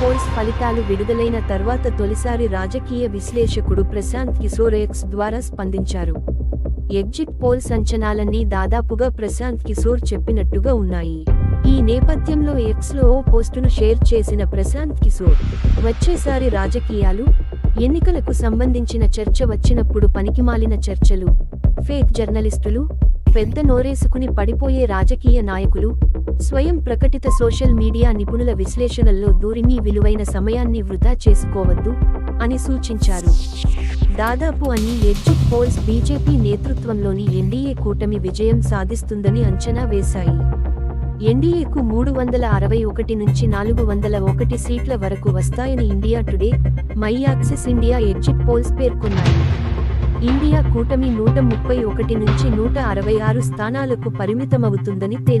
Poles ఫలితాలు విడుదలైన తర్వాత తొలిసారి రాజకీయ విశ్లేషకుడు ప్రశాంత్ కిశోర్ ఎక్స్ ద్వారా స్పందించారు. ఎగ్జిట్ పోల్స్ అంచనాలన్నీ దాదాపుగా ప్రశాంత్ కిశోర్ చెప్పినట్టుగా ఉన్నాయి. ఈ నేపథ్యంలో ఎక్స్లో ఓ పోస్టును షేర్ చేసిన ప్రశాంత్ కిశోర్ వచ్చేసారి రాజకీయాలు ఎన్నికలకు సంబంధించిన చర్చ వచ్చినప్పుడు పనికిమాలిన చర్చలు ఫేక్ జర్నలిస్టులు పెద్ద నోరేసుకుని పడిపోయే రాజకీయ నాయకులు స్వయం ప్రకటిత సోషల్ మీడియా నిపుణుల విశ్లేషణల్లో దూరి విలువైన సమయాన్ని వృధా చేసుకోవద్దు అని సూచించారు. దాదాపు అన్ని ఎడ్జిట్ పోల్స్ బీజేపీ నేతృత్వంలోని ఎన్డీఏ కూటమి విజయం సాధిస్తుందని అంచనా వేశాయి. ఎన్డీఏకు మూడు వందల అరవై ఒకటి నుంచి నాలుగు వందల ఒకటి సీట్ల వరకు వస్తాయని India Today My Axis India exit polls పేర్కొన్నాయి. ఇండియా కూటమి నూట ముప్పై ఒకటి నుంచి నూట అరవై ఆరు స్థానాలకు పరిమితమవుతుందని తేల్చింది